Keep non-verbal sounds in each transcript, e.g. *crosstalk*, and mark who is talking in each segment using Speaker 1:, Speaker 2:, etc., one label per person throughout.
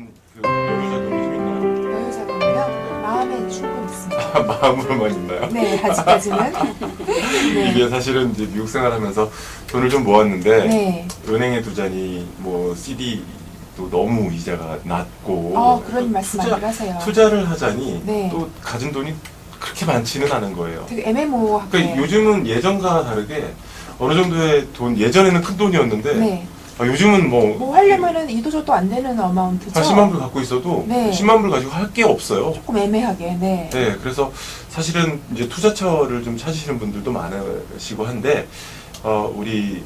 Speaker 1: 그 여유자 금이 좀
Speaker 2: 여유자금이요? 마음에 충분히 있습니다.
Speaker 1: 있나요? 마음으로만 있나요?
Speaker 2: 네, 아직까지는. *laughs* 네.
Speaker 1: 이게 사실은 이제 미국 생활하면서 돈을 좀 모았는데
Speaker 2: 네.
Speaker 1: 은행에 두자니 뭐 CD도 너무 이자가 낮고
Speaker 2: 어, 그런 말씀
Speaker 1: 투자-
Speaker 2: 많이 하세요.
Speaker 1: 투자를 하자니
Speaker 2: 네.
Speaker 1: 또 가진 돈이 그렇게 많지는 않은 거예요.
Speaker 2: 되게 애매모호하게.
Speaker 1: 그러니까 요즘은 예전과 다르게 어느 정도의 돈 예전에는 큰 돈이었는데
Speaker 2: 네.
Speaker 1: 아, 요즘은 뭐,
Speaker 2: 뭐 하려면은 이도저도 안 되는 어마운트죠?
Speaker 1: 한 10만 불 갖고 있어도
Speaker 2: 네.
Speaker 1: 10만 불 가지고 할 게 없어요.
Speaker 2: 조금 애매하게, 네.
Speaker 1: 네, 그래서 사실은 이제 투자처를 좀 찾으시는 분들도 많으시고 한데, 어, 우리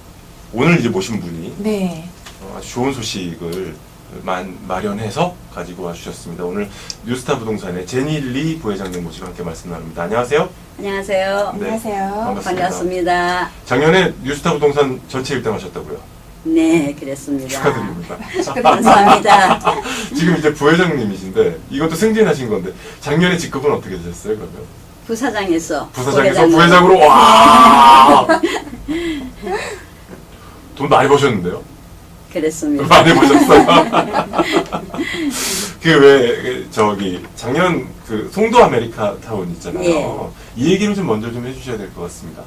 Speaker 1: 오늘 이제 모신 분이
Speaker 2: 네.
Speaker 1: 어, 아주 좋은 소식을 만, 마련해서 가지고 와주셨습니다. 오늘 뉴스타 부동산의 제니 리 부회장님 모시고 함께 말씀 나눕니다. 안녕하세요.
Speaker 3: 안녕하세요.
Speaker 1: 네.
Speaker 2: 안녕하세요.
Speaker 1: 반갑습니다.
Speaker 3: 반갑습니다.
Speaker 1: 작년에 뉴스타 부동산 전체 1등 하셨다고요.
Speaker 3: 네, 그랬습니다.
Speaker 1: 축하드립니다. *laughs*
Speaker 3: 감사합니다. *laughs*
Speaker 1: 지금 이제 부회장님이신데 이것도 승진하신 건데 작년에 직급은 어떻게 되셨어요 그러면?
Speaker 3: 부사장에서
Speaker 1: 부사장에서
Speaker 3: 부회장으로.
Speaker 1: 부회장으로 와. *laughs* 돈 많이 버셨는데요?
Speaker 3: 그랬습니다.
Speaker 1: 많이 버셨어요. 그왜 저기 작년 그 송도 아메리카 타운 있잖아요. 이 얘기를 좀 먼저 좀 해주셔야 될 것 같습니다.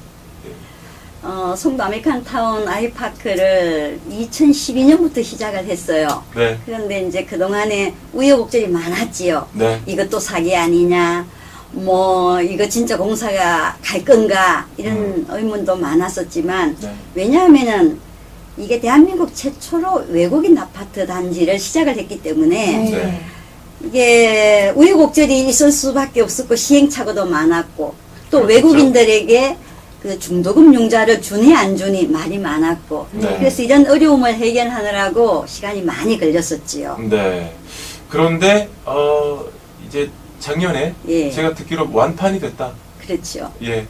Speaker 1: 예.
Speaker 3: 어, 송도 아메리칸 타운 아이파크를 2012년부터 시작을 했어요.
Speaker 1: 네,
Speaker 3: 그런데 이제 그동안에 우여곡절이 많았지요.
Speaker 1: 네,
Speaker 3: 이것도 사기 아니냐, 뭐, 이거 진짜 공사가 갈 건가, 이런
Speaker 1: 음.
Speaker 3: 의문도 많았었지만,
Speaker 1: 네.
Speaker 3: 왜냐하면은 이게 대한민국 최초로 외국인 아파트 단지를 시작을 했기 때문에
Speaker 2: 네.
Speaker 1: 네.
Speaker 3: 이게 우여곡절이 있을 수밖에 없었고 시행착오도 많았고 또
Speaker 1: 그렇겠죠.
Speaker 3: 외국인들에게 그 중도금 융자를 주니 안 주니 말이 많았고
Speaker 1: 네.
Speaker 3: 그래서 이런 어려움을 해결하느라고 시간이 많이 걸렸었지요.
Speaker 1: 네. 그런데 어 이제 작년에
Speaker 3: 예.
Speaker 1: 제가 듣기로 완판이 됐다.
Speaker 3: 그렇죠.
Speaker 1: 예.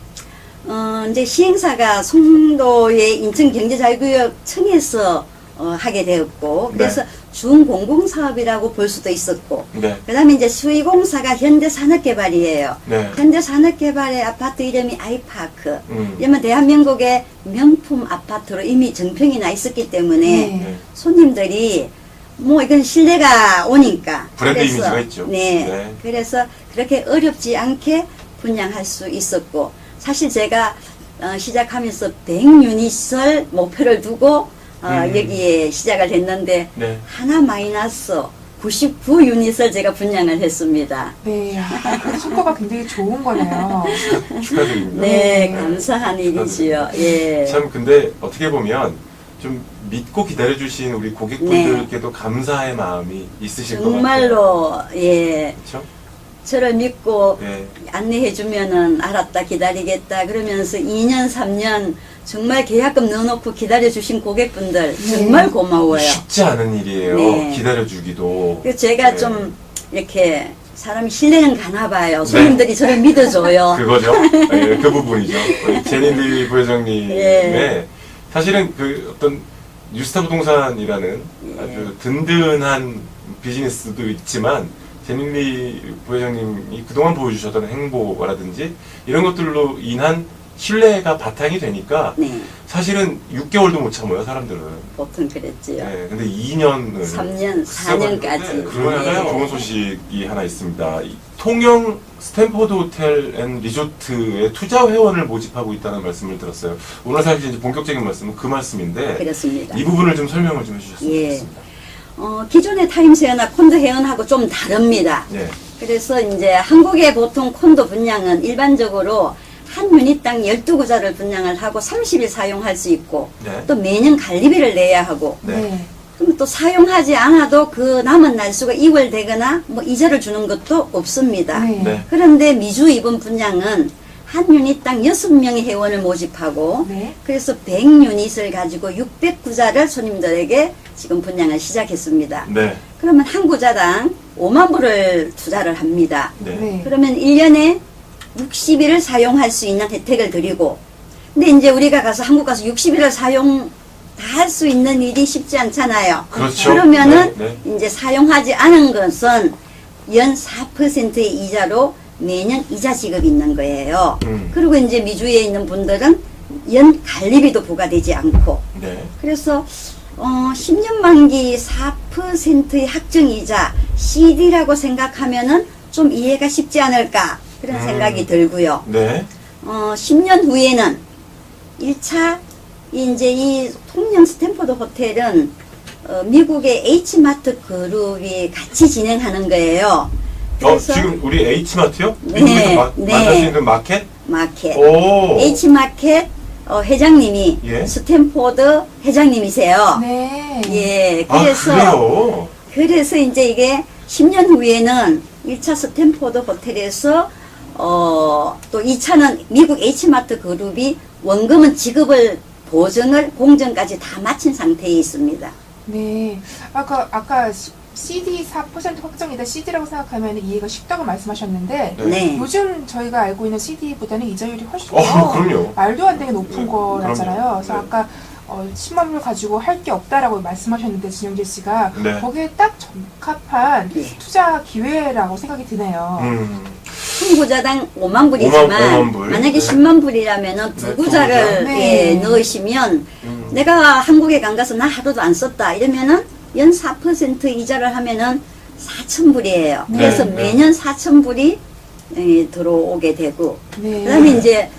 Speaker 3: 어, 이제 시행사가 송도의 인천경제자유구역 청에서 어, 하게 되었고 그래서
Speaker 1: 네.
Speaker 3: 준공공 사업이라고 볼 수도 있었고
Speaker 1: 네.
Speaker 3: 그 다음에 이제 수의공사가 현대산업개발이에요.
Speaker 1: 네.
Speaker 3: 현대산업개발의 아파트 이름이 아이파크.
Speaker 1: 음.
Speaker 3: 이러면 대한민국의 명품 아파트로 이미 정평이 나 있었기 때문에
Speaker 2: 네.
Speaker 1: 네.
Speaker 3: 손님들이 뭐 이건 신뢰가 오니까
Speaker 1: 브랜드
Speaker 3: 그래서,
Speaker 1: 이미지가 있죠.
Speaker 3: 네.
Speaker 1: 네.
Speaker 3: 그래서 그렇게 어렵지 않게 분양할 수 있었고 사실 제가 어, 시작하면서 100유닛을 목표를 두고 어,
Speaker 1: 음.
Speaker 3: 여기에 시작을 했는데
Speaker 1: 네.
Speaker 3: 하나 마이너스 99 유닛을 제가 분양을 했습니다.
Speaker 2: 네. 아, 그 성과가 굉장히 좋은 거네요. *laughs*
Speaker 1: 축하드립니다.
Speaker 3: 네,
Speaker 2: 네.
Speaker 3: 감사한 일이지요. 예.
Speaker 1: 참 근데 어떻게 보면 좀 믿고 기다려주신 우리 고객분들께도 감사의 마음이 있으실 것 같아요.
Speaker 3: 정말로 예
Speaker 1: 그렇죠?
Speaker 3: 저를 믿고
Speaker 1: 네.
Speaker 3: 안내해 주면은 알았다 기다리겠다 그러면서 2년 3년 정말 계약금 넣어놓고 기다려 주신 고객분들
Speaker 2: 네.
Speaker 3: 정말 고마워요.
Speaker 1: 쉽지 않은 일이에요.
Speaker 3: 네.
Speaker 1: 기다려주기도.
Speaker 3: 제가
Speaker 1: 네.
Speaker 3: 좀 이렇게 사람이 신뢰는 가나 봐요. 손님들이 저를 믿어줘요. *laughs*
Speaker 1: 그거죠. 예, 그 부분이죠. *laughs* 우리 제니리 부회장님의
Speaker 3: 예.
Speaker 1: 사실은 그 어떤 뉴스타 부동산이라는
Speaker 3: 예.
Speaker 1: 아주 든든한 비즈니스도 있지만 제니리 부회장님이 그동안 보여주셨던 행보라든지 이런 것들로 인한 신뢰가 바탕이 되니까
Speaker 3: 네,
Speaker 1: 사실은 6개월도 못 참아요 사람들은.
Speaker 3: 보통 그랬지요.
Speaker 1: 네, 근데 2년을
Speaker 3: 3년, 4년까지.
Speaker 1: 그러면
Speaker 3: 네.
Speaker 1: 좋은 소식이 하나 있습니다. 이 통영 스탠포드 호텔 앤 리조트에 투자 회원을 모집하고 있다는 말씀을 들었어요. 오늘 사실 이제 본격적인 말씀은 그 말씀인데
Speaker 3: 그렇습니다.
Speaker 1: 이 부분을 좀 설명을 좀 해주셨으면
Speaker 3: 예.
Speaker 1: 좋겠습니다.
Speaker 3: 어, 기존의 타임스 회원이나 콘도 회원하고 좀 다릅니다.
Speaker 1: 네.
Speaker 3: 그래서 이제 한국의 보통 콘도 분양은 일반적으로 한 유닛 당 12구자를 분양을 하고 30일 사용할 수 있고
Speaker 1: 네.
Speaker 3: 또 매년 관리비를 내야 하고
Speaker 1: 네.
Speaker 2: 네.
Speaker 3: 그럼 또 사용하지 않아도 그 남은 날수가 이월되거나 뭐 이자를 주는 것도 없습니다.
Speaker 2: 네.
Speaker 1: 네.
Speaker 3: 그런데 미주 이번 분양은 한 유닛당 6명의 회원을 모집하고
Speaker 2: 네.
Speaker 3: 그래서 100유닛을 가지고 600구자를 손님들에게 지금 분양을 시작했습니다.
Speaker 1: 네.
Speaker 3: 그러면 한 구자당 5만 불을 투자를 합니다.
Speaker 1: 네.
Speaker 2: 네.
Speaker 3: 그러면 1년에 60일을 사용할 수 있는 혜택을 드리고 근데 이제 우리가 가서 한국 가서 60일을 사용 다 할 수 있는 일이 쉽지 않잖아요.
Speaker 1: 그렇죠.
Speaker 3: 그러면은
Speaker 1: 네,
Speaker 3: 이제 사용하지 않은 것은 연 4%의 이자로 매년 이자 지급이 있는 거예요.
Speaker 1: 음.
Speaker 3: 그리고 이제 미주에 있는 분들은 연 관리비도 부과되지 않고
Speaker 1: 네.
Speaker 3: 그래서 어, 10년 만기 4%의 학정이자 CD라고 생각하면은 좀 이해가 쉽지 않을까 그런
Speaker 1: 음.
Speaker 3: 생각이 들고요.
Speaker 1: 네.
Speaker 3: 어, 10년 후에는 1차 이제 이 통영 스탠포드 호텔은 어, 미국의 H마트 그룹이 같이 진행하는 거예요.
Speaker 1: 어, 지금 우리 H마트요?
Speaker 3: 네,
Speaker 1: 미국에서 마,
Speaker 3: 네.
Speaker 1: 만날 수 있는 마켓?
Speaker 3: 마켓
Speaker 1: 오.
Speaker 3: H마켓 어, 회장님이
Speaker 1: 예.
Speaker 3: 스탠포드 회장님이세요.
Speaker 2: 네.
Speaker 3: 예,
Speaker 1: 아,
Speaker 3: 그래서
Speaker 1: 그래요?
Speaker 3: 그래서 이제 이게 10년 후에는 1차 스탠포드 호텔에서 어, 또 2차는 미국 H마트 그룹이 원금은 지급을 보증을 공정까지 다 마친 상태에 있습니다.
Speaker 2: 네. 아까 아까 시- CD 4% 확정이다 CD라고 생각하면 이해가 쉽다고 말씀하셨는데
Speaker 1: 네.
Speaker 3: 네.
Speaker 2: 요즘 저희가 알고 있는 CD보다는 이자율이 훨씬 더
Speaker 1: 어.
Speaker 2: 말도 안 되게 높은
Speaker 1: 네,
Speaker 2: 거라잖아요.
Speaker 1: 그럼요.
Speaker 2: 그래서
Speaker 1: 네.
Speaker 2: 아까 어, 10만 불 가지고 할 게 없다라고 말씀하셨는데 진영재 씨가
Speaker 1: 네.
Speaker 2: 거기에 딱 적합한
Speaker 3: 예.
Speaker 2: 투자 기회라고 생각이 드네요.
Speaker 1: 음.
Speaker 3: 한 구자당 5만 불이지만
Speaker 1: 5만 불.
Speaker 3: 만약에
Speaker 1: 네.
Speaker 3: 10만 불이라면은 두
Speaker 1: 네,
Speaker 3: 구자를
Speaker 2: 두 구자.
Speaker 3: 예,
Speaker 2: 네.
Speaker 3: 넣으시면
Speaker 1: 음.
Speaker 3: 내가 한국에 간 가서 나 하루도 안 썼다 이러면은 연 4% 이자를 하면은 4천 불이에요.
Speaker 2: 네.
Speaker 3: 그래서
Speaker 1: 네.
Speaker 3: 매년 4천 불이 예, 들어오게 되고
Speaker 2: 네.
Speaker 3: 그다음에 이제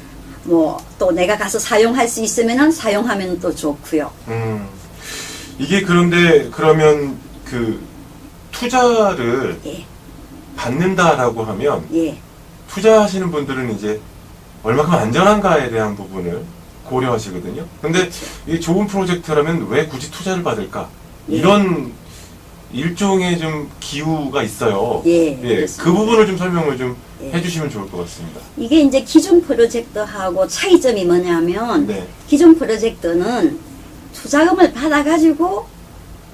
Speaker 3: 뭐 또 내가 가서 사용할 수 있으면은 사용하면 또 좋고요.
Speaker 1: 음. 이게 그런데 그러면 그 투자를
Speaker 3: 예,
Speaker 1: 받는다라고 하면
Speaker 3: 예,
Speaker 1: 투자하시는 분들은 이제 얼마큼 안전한가에 대한 부분을 고려하시거든요. 근데 이 좋은 프로젝트라면 왜 굳이 투자를 받을까?
Speaker 3: 예.
Speaker 1: 이런 일종의 좀 기우가 있어요.
Speaker 3: 예,
Speaker 1: 그
Speaker 3: 그렇습니다.
Speaker 1: 부분을 좀 설명을 좀
Speaker 3: 예.
Speaker 1: 해주시면 좋을 것 같습니다.
Speaker 3: 이게 이제 기존 프로젝트하고 차이점이 뭐냐면
Speaker 1: 네.
Speaker 3: 기존 프로젝트는 투자금을 받아가지고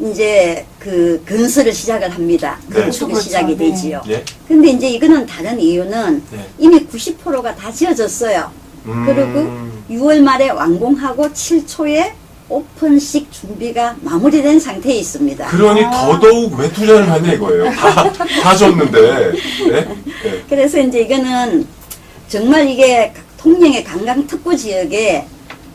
Speaker 3: 이제 그 건설을 시작을 합니다.
Speaker 1: 네.
Speaker 3: 건축이
Speaker 2: 그렇죠.
Speaker 3: 시작이
Speaker 2: 네.
Speaker 3: 되지요.
Speaker 1: 예.
Speaker 3: 근데 이제 이거는 다른 이유는
Speaker 1: 네.
Speaker 3: 이미 90%가 다 지어졌어요.
Speaker 1: 음,
Speaker 3: 그리고 6월 말에 완공하고 7초에 오픈식 준비가 마무리된 상태에 있습니다.
Speaker 1: 그러니
Speaker 2: 아.
Speaker 1: 더더욱 왜 투자를 하냐 이거예요. 다, 다 줬는데. 네? 네.
Speaker 3: 그래서 이제 이거는 정말 이게 통영의 관광 특구 지역에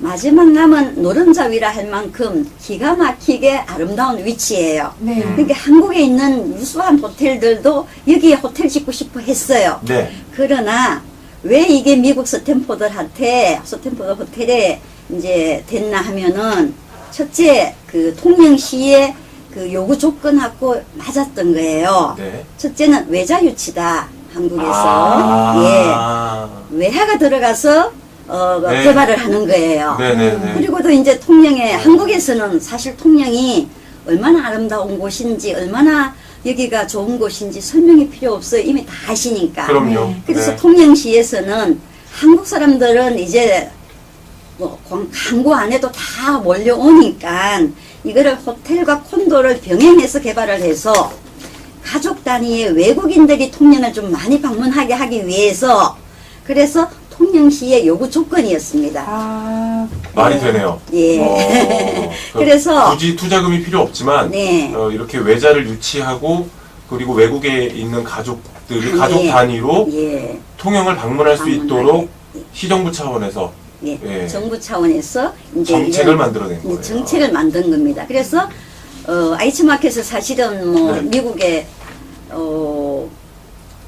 Speaker 3: 마지막 남은 노른자 위라 할 만큼 기가 막히게 아름다운 위치예요.
Speaker 2: 네.
Speaker 1: 음.
Speaker 3: 그러니까 한국에 있는 유수한 호텔들도 여기에 호텔 짓고 싶어 했어요.
Speaker 1: 네.
Speaker 3: 그러나 왜 이게 미국 스탠포드한테 스탠포드 호텔에 이제 됐나 하면은 첫째 그 통영시의 그 요구 조건하고 맞았던 거예요.
Speaker 1: 네.
Speaker 3: 첫째는 외자 유치다 한국에서
Speaker 1: 아.
Speaker 3: 예 외화가 들어가서 어,
Speaker 1: 네.
Speaker 3: 개발을 하는 거예요.
Speaker 1: 네네네.
Speaker 3: 그리고도 이제 통영에 한국에서는 사실 통영이 얼마나 아름다운 곳인지 얼마나 여기가 좋은 곳인지 설명이 필요 없어요. 이미 다 아시니까.
Speaker 1: 그럼요.
Speaker 2: 네.
Speaker 3: 그래서
Speaker 1: 네.
Speaker 3: 통영시에서는 한국 사람들은 이제 뭐 광- 광고 안 해도 다 몰려오니까 이거를 호텔과 콘도를 병행해서 개발을 해서 가족 단위의 외국인들이 통영을 좀 많이 방문하게 하기 위해서 그래서 통영시의 요구 조건이었습니다.
Speaker 2: 아,
Speaker 1: 말이 되네요.
Speaker 3: 예.
Speaker 1: 어, 그 *laughs*
Speaker 3: 그래서
Speaker 1: 굳이 투자금이 필요 없지만
Speaker 3: 네.
Speaker 1: 어, 이렇게 외자를 유치하고 그리고 외국에 있는 가족들이
Speaker 3: 아,
Speaker 1: 가족
Speaker 3: 예.
Speaker 1: 단위로
Speaker 3: 예.
Speaker 1: 통영을 방문할 수
Speaker 3: 방문하게.
Speaker 1: 있도록 시정부 차원에서
Speaker 3: 예.
Speaker 1: 예.
Speaker 3: 정부 차원에서 이제
Speaker 1: 정책을
Speaker 3: 이런
Speaker 1: 만들어낸
Speaker 3: 이제
Speaker 1: 거예요.
Speaker 3: 정책을 만든 겁니다. 그래서 어, 아이츠마켓은 사실은 뭐
Speaker 1: 네.
Speaker 3: 미국에 어,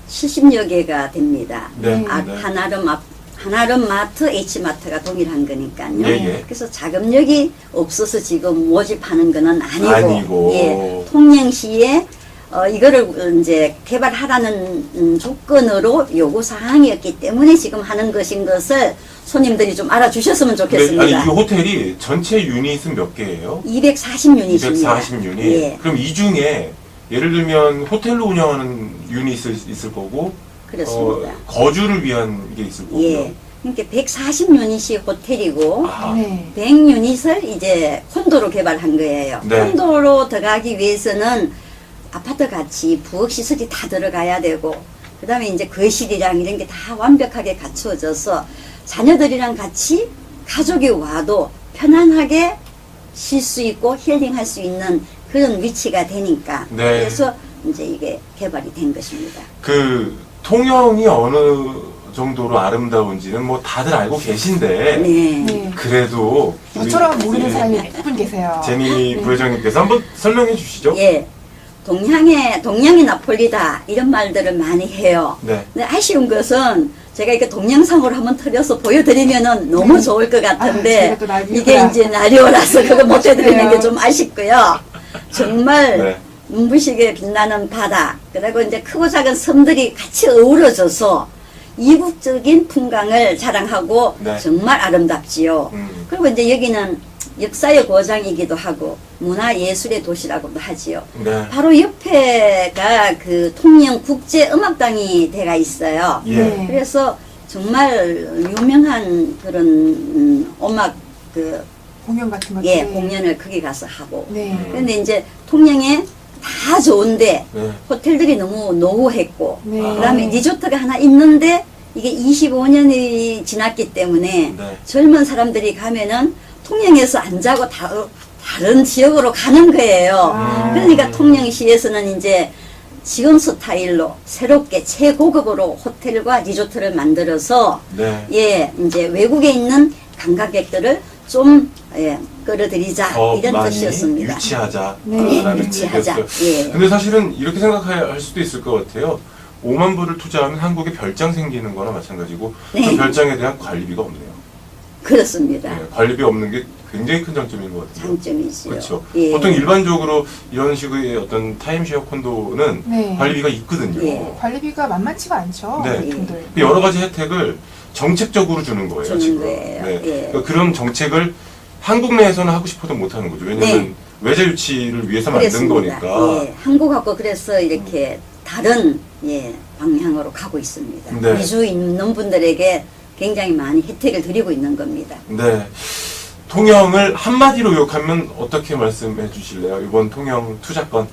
Speaker 3: 70여 개가 됩니다.
Speaker 1: 네.
Speaker 3: 아,
Speaker 1: 네.
Speaker 3: 하나름 앞 하나름 마트, H마트가 동일한 거니까요.
Speaker 1: 예, 예.
Speaker 3: 그래서 자금력이 없어서 지금 모집하는 거는 아니고,
Speaker 1: 아니고.
Speaker 3: 예, 통영시에 어, 이거를 이제 개발하라는 음, 조건으로 요구 사항이었기 때문에 지금 하는 것인 것을 손님들이 좀 알아주셨으면
Speaker 1: 네,
Speaker 3: 좋겠습니다.
Speaker 1: 아니 이 호텔이 전체 유닛은 몇 개예요?
Speaker 3: 240 유닛입니다.
Speaker 1: 240 유닛.
Speaker 3: 예,
Speaker 1: 그럼 이 중에 예를 들면 호텔로 운영하는 유닛이 있을 거고
Speaker 3: 그렇습니다.
Speaker 1: 어, 거주를 위한 게 있을 거고요.
Speaker 3: 예. 그러니까 140유닛이 호텔이고
Speaker 1: 아하.
Speaker 2: 네.
Speaker 3: 100유닛을 이제 콘도로 개발한 거예요.
Speaker 1: 네.
Speaker 3: 콘도로 들어가기 위해서는 아파트 같이 부엌 시설이 다 들어가야 되고 그다음에 이제 거실이랑 이런 게 다 완벽하게 갖추어져서 자녀들이랑 같이 가족이 와도 편안하게 쉴 수 있고 힐링할 수 있는 그런 위치가 되니까
Speaker 1: 네.
Speaker 3: 그래서 이제 이게 개발이 된 것입니다.
Speaker 1: 그 통영이 어느 정도로 아름다운지는 뭐 다들 알고 계신데
Speaker 3: 네.
Speaker 2: 네.
Speaker 1: 그래도 우리
Speaker 2: 저처럼 모르는
Speaker 1: 예,
Speaker 2: 사람이 몇분 계세요.
Speaker 1: 제니
Speaker 2: 네.
Speaker 1: 부회장님께서 한번 설명해 주시죠.
Speaker 3: 예. 동양의 동양이 나폴리다 이런 말들을 많이 해요.
Speaker 1: 네.
Speaker 3: 근데 아쉬운 것은 제가 이렇게 동영상으로 한번 틀어서 보여드리면은 너무
Speaker 2: 네.
Speaker 3: 좋을 것
Speaker 2: 아,
Speaker 3: 같은데
Speaker 2: 제가 또 라디오라.
Speaker 3: 이게 이제 라디오라서 그거 못 해드리는. 게 *laughs* 좀 아쉽고요. 정말
Speaker 1: 네.
Speaker 3: 눈부시게 빛나는 바다 그리고 이제 크고 작은 섬들이 같이 어우러져서 이국적인 풍광을 자랑하고
Speaker 1: 네.
Speaker 3: 정말 아름답지요.
Speaker 1: 음.
Speaker 3: 그리고 이제 여기는 역사의 고장이기도 하고 문화예술의 도시라고도 하지요.
Speaker 1: 네.
Speaker 3: 바로 옆에가 그 통영 국제음악당이 돼가 있어요.
Speaker 1: 예.
Speaker 2: 네.
Speaker 3: 그래서 정말 유명한 그런 음, 음악 그
Speaker 2: 공연 같은 것들.
Speaker 3: 예, 공연을 거기 가서 하고.
Speaker 2: 네.
Speaker 3: 근데 이제 통영에 다 좋은데
Speaker 1: 네.
Speaker 3: 호텔들이 너무 노후했고
Speaker 2: 네.
Speaker 3: 그다음에 리조트가 하나 있는데 이게 25년이 지났기 때문에
Speaker 1: 네.
Speaker 3: 젊은 사람들이 가면은 통영에서 안 자고 다, 다른 지역으로 가는 거예요.
Speaker 2: 아.
Speaker 3: 그러니까 통영시에서는 이제 지금 스타일로 새롭게 최고급으로 호텔과 리조트를 만들어서
Speaker 1: 네.
Speaker 3: 예 이제 외국에 있는 관광객들을 좀 예, 끌어들이자
Speaker 1: 더
Speaker 3: 이런
Speaker 1: 많이
Speaker 3: 뜻이었습니다.
Speaker 1: 유치하자라는
Speaker 2: 네,
Speaker 3: 유치하자.
Speaker 1: 얘기였어요.
Speaker 3: 예.
Speaker 1: 근데 사실은 이렇게 생각할 수도 있을 것 같아요. 5만 불을 투자하면 한국에 별장 생기는 거나 마찬가지고
Speaker 3: 네.
Speaker 1: 그 별장에 대한 관리비가 없네요.
Speaker 3: 그렇습니다.
Speaker 1: 네, 관리비 없는 게 굉장히 큰 장점인 것 같아요.
Speaker 3: 장점이지요.
Speaker 1: 그렇죠.
Speaker 3: 예.
Speaker 1: 보통 일반적으로 이런 식의 어떤 타임쉐어 콘도는
Speaker 2: 네.
Speaker 1: 관리비가 있거든요.
Speaker 3: 예.
Speaker 2: 관리비가 만만치가 않죠.
Speaker 1: 네.
Speaker 2: 분들.
Speaker 1: 여러 가지 혜택을 정책적으로 주는 거예요.
Speaker 3: 주는
Speaker 1: 지금.
Speaker 3: 거예요.
Speaker 1: 네.
Speaker 3: 예.
Speaker 1: 그러니까 그런 정책을 한국 내에서는 하고 싶어도 못 하는 거죠. 왜냐하면
Speaker 3: 네.
Speaker 1: 외자 유치를 위해서 만든
Speaker 3: 그렇습니다.
Speaker 1: 거니까.
Speaker 3: 예, 한국하고 그래서 이렇게 다른 예, 방향으로 가고 있습니다.
Speaker 1: 네.
Speaker 3: 이주 있는 분들에게 굉장히 많이 혜택을 드리고 있는 겁니다.
Speaker 1: 네. 통영을 한마디로 요약하면 어떻게 말씀해 주실래요? 이번 통영 투자권.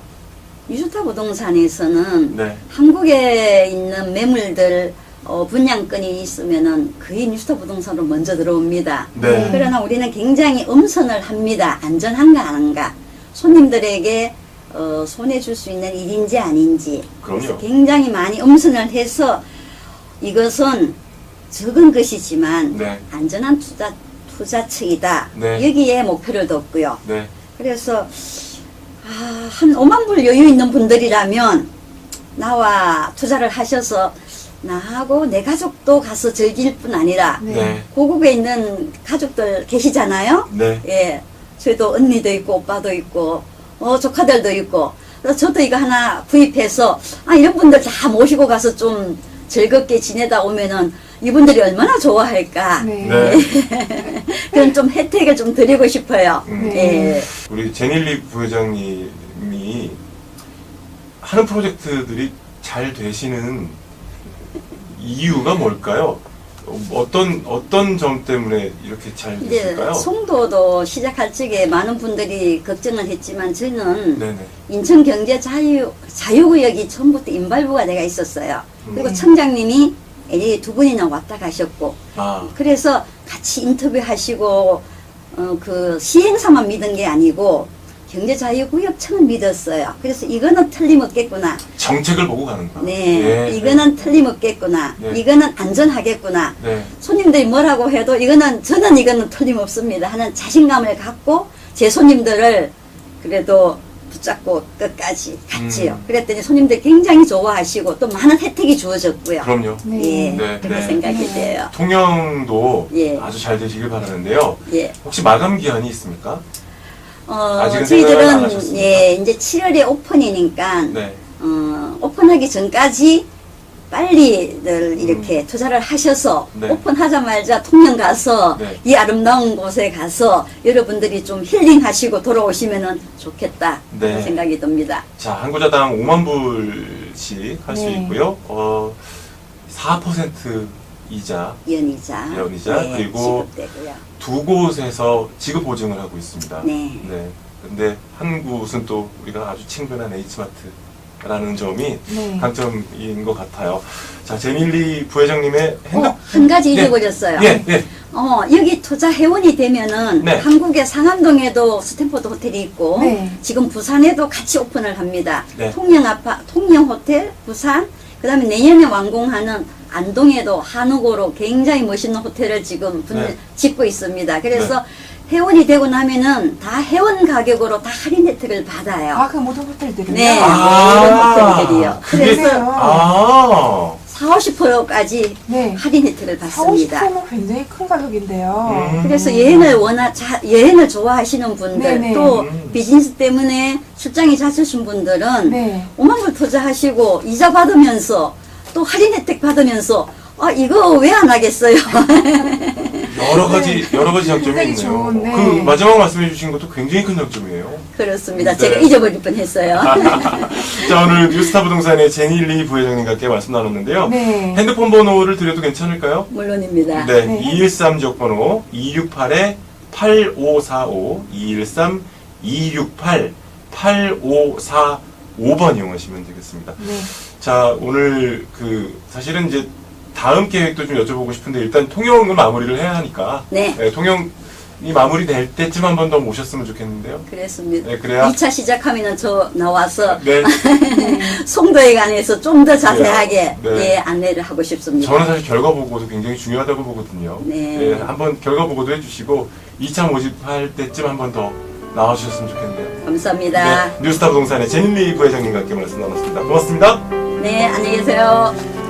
Speaker 3: 유주타 부동산에서는
Speaker 1: 네.
Speaker 3: 한국에 있는 매물들 어, 분양권이 있으면은 거의 뉴스타 부동산으로 먼저 들어옵니다.
Speaker 1: 네.
Speaker 3: 그러나 우리는 굉장히 엄선을 합니다. 안전한가 아닌가. 손님들에게 어, 손해 줄 수 있는 일인지 아닌지.
Speaker 1: 그럼요.
Speaker 3: 굉장히 많이 엄선을 해서 이것은 적은 것이지만
Speaker 1: 네.
Speaker 3: 안전한 투자 투자처이다.
Speaker 1: 네.
Speaker 3: 여기에 목표를 뒀고요.
Speaker 1: 네.
Speaker 3: 그래서 아, 한 5만 불 여유 있는 분들이라면 나와 투자를 하셔서 나하고 내 가족도 가서 즐길 뿐 아니라
Speaker 2: 네.
Speaker 1: 네.
Speaker 3: 고국에 있는 가족들 계시잖아요.
Speaker 1: 네.
Speaker 3: 예, 저희도 언니도 있고 오빠도 있고 어 조카들도 있고 그래서 저도 이거 하나 구입해서 아 이런 분들 다 모시고 가서 좀 즐겁게 지내다 오면은 이분들이 얼마나 좋아할까
Speaker 2: 네.
Speaker 1: 네. *laughs*
Speaker 3: 그런 좀 혜택을 좀 드리고 싶어요.
Speaker 1: 음.
Speaker 3: 예.
Speaker 1: 우리 제닐리 부회장님이 하는 프로젝트들이 잘 되시는 이유가 뭘까요? 어, 어떤 어떤 점 때문에 이렇게 잘
Speaker 3: 이제
Speaker 1: 되실까요?
Speaker 3: 송도도 시작할 적에 많은 분들이 걱정을 했지만 저는
Speaker 1: 네네.
Speaker 3: 인천 경제 자유 자유구역이 처음부터 인발부가 내가 있었어요. 그리고
Speaker 2: 음.
Speaker 3: 청장님이 LA 두 분이나 왔다 가셨고
Speaker 1: 아,
Speaker 3: 그래서 같이 인터뷰하시고 어, 그 시행사만 믿은 게 아니고 경제 자유구역청을 믿었어요. 그래서 이거는 틀림없겠구나.
Speaker 1: 정책을 보고 가는 거야.
Speaker 3: 네,
Speaker 1: 예,
Speaker 3: 이거는 틀림없겠구나.
Speaker 1: 네.
Speaker 3: 이거는 안전하겠구나.
Speaker 1: 네.
Speaker 3: 손님들이 뭐라고 해도 이거는 저는 이거는 틀림없습니다 하는 자신감을 갖고 제 손님들을 그래도 붙잡고 끝까지 갔지요.
Speaker 1: 음.
Speaker 3: 그랬더니 손님들이 굉장히 좋아하시고 또 많은 혜택이 주어졌고요.
Speaker 1: 그럼요.
Speaker 3: 예,
Speaker 1: 네,
Speaker 3: 그렇게
Speaker 1: 네.
Speaker 3: 생각이
Speaker 2: 네.
Speaker 3: 돼요.
Speaker 1: 통영도
Speaker 3: 예.
Speaker 1: 아주 잘 되시길 바라는데요.
Speaker 3: 예.
Speaker 1: 혹시 마감 기한이 있습니까?
Speaker 3: 어,
Speaker 1: 아직은 생각을 안
Speaker 3: 저희들은
Speaker 1: 하셨습니까?
Speaker 3: 예, 이제 7월에 오픈이니까
Speaker 1: 네.
Speaker 3: 어, 오픈하기 전까지 빨리들 이렇게 투자를 하셔서
Speaker 1: 네.
Speaker 3: 오픈하자마자 통영 가서
Speaker 1: 네.
Speaker 3: 이 아름다운 곳에 가서 여러분들이 좀 힐링하시고 돌아오시면 좋겠다
Speaker 1: 네.
Speaker 3: 그런 생각이 듭니다.
Speaker 1: 자, 한 구자당 5만 불씩 할 수
Speaker 2: 네.
Speaker 1: 있고요. 어, 4% 이자
Speaker 3: 연이자,
Speaker 1: 연이자,
Speaker 3: 네,
Speaker 1: 그리고
Speaker 3: 지급되고요.
Speaker 1: 두 곳에서 지급 보증을 하고 있습니다.
Speaker 3: 네.
Speaker 1: 네. 근데 한 곳은 또 우리가 아주 친근한 H마트라는 점이
Speaker 2: 네.
Speaker 1: 강점인 것 같아요. 자, 제닐리 부회장님의 핸드
Speaker 3: 어, 한 가지
Speaker 1: 예.
Speaker 3: 잊어버렸어요.
Speaker 1: 예, 예.
Speaker 3: 어, 여기 투자 회원이 되면은
Speaker 1: 네.
Speaker 3: 한국의 상암동에도 스탠포드 호텔이 있고
Speaker 2: 네.
Speaker 3: 지금 부산에도 같이 오픈을 합니다.
Speaker 1: 네.
Speaker 3: 통영 아파 통영 호텔 부산 그다음에 내년에 완공하는 안동에도 한옥으로 굉장히 멋있는 호텔을 지금 분-
Speaker 1: 네.
Speaker 3: 짓고 있습니다. 그래서 회원이 되고 나면은 다 회원 가격으로 다 할인 혜택을 받아요.
Speaker 2: 아, 그 모든 호텔들은요?
Speaker 3: 네.
Speaker 1: 아,
Speaker 3: 모든 호텔들이요.
Speaker 2: 그래서-
Speaker 1: 아.
Speaker 3: 4, 50%까지
Speaker 2: 네.
Speaker 3: 할인 혜택을
Speaker 2: 4,
Speaker 3: 받습니다.
Speaker 2: 50%면 굉장히 큰 가격인데요.
Speaker 1: 음.
Speaker 3: 그래서 여행을 워낙 자, 여행을 좋아하시는 분들
Speaker 2: 네네.
Speaker 3: 또
Speaker 1: 음.
Speaker 3: 비즈니스 때문에 출장이 잦으신 분들은
Speaker 2: 네.
Speaker 3: 5만 불 투자하시고 이자 받으면서 또 할인 혜택 받으면서 아 이거 왜 안 하겠어요? *laughs*
Speaker 1: 여러 가지 여러 가지 장점이
Speaker 2: 굉장히
Speaker 1: 있네요.
Speaker 2: 좋은, 네.
Speaker 1: 그 마지막 말씀해 주신 것도 굉장히 큰 장점이에요.
Speaker 3: 그렇습니다.
Speaker 1: 네.
Speaker 3: 제가 잊어버릴 뻔했어요. *laughs*
Speaker 1: 자 오늘 뉴스타 부동산의 제니리 부회장님과 함께 말씀 나눴는데요.
Speaker 2: 네.
Speaker 1: 핸드폰 번호를 드려도 괜찮을까요?
Speaker 3: 물론입니다.
Speaker 1: 네,
Speaker 2: 네.
Speaker 1: 213 지역번호 268에 8545 213 268 8545번 이용하시면 되겠습니다.
Speaker 2: 네.
Speaker 1: 자, 오늘 그 사실은 이제 다음 계획도 좀 여쭤보고 싶은데 일단 통영은 마무리를 해야 하니까
Speaker 3: 네.
Speaker 1: 통영 이 마무리될 때쯤 한 번 더 모셨으면 좋겠는데요.
Speaker 3: 그랬습니다.
Speaker 1: 네, 그래야
Speaker 3: 2차 시작하면은 저 나와서
Speaker 1: 네, *laughs*
Speaker 3: 송도에 관해서 좀 더 자세하게
Speaker 1: 네.
Speaker 3: 예, 안내를 하고 싶습니다.
Speaker 1: 저는 사실 결과 보고도 굉장히 중요하다고 보거든요.
Speaker 3: 네.
Speaker 1: 한번 결과 보고도 해주시고 2차 모집할 때쯤 한 번 더 나와주셨으면 좋겠네요.
Speaker 3: 감사합니다.
Speaker 1: 네, 뉴스타 부동산의 제닐리 부회장님과 함께 말씀 나눴습니다. 고맙습니다.
Speaker 3: 네, 안녕히 계세요.